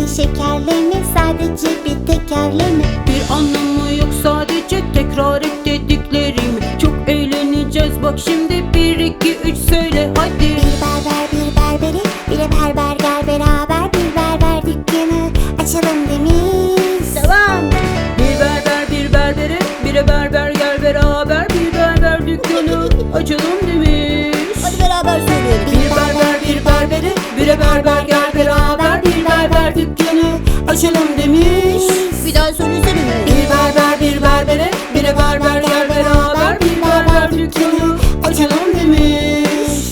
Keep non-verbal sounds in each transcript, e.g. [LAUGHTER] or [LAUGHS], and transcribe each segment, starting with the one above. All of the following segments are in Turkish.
mi sadece bir tekerleme. Bir anlamı yok sadece tekrar et dediklerimi Çok eğleneceğiz bak şimdi bir iki üç söyle hadi. Bir berber bir berberi bir de berber dükkanı açalım demiş. Bir daha söylesene. Bir berber bir berbere bire berber gel beraber Bir berber dükkanı açalım demiş.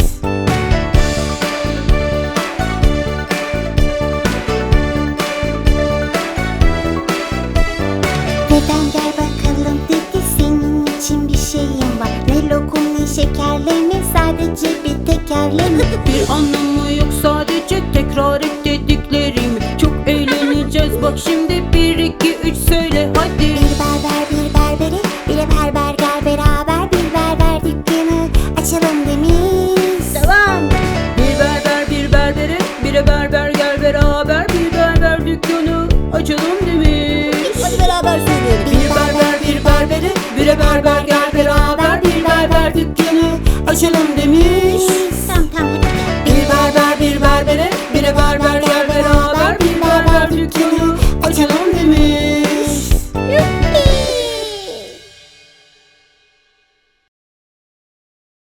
Neden gel bakalım dedi senin için bir şeyim var. Ne lokum ne şekerleme sadece bir tekerleme [LAUGHS] Bir anlamı yok sadece tekrar et berber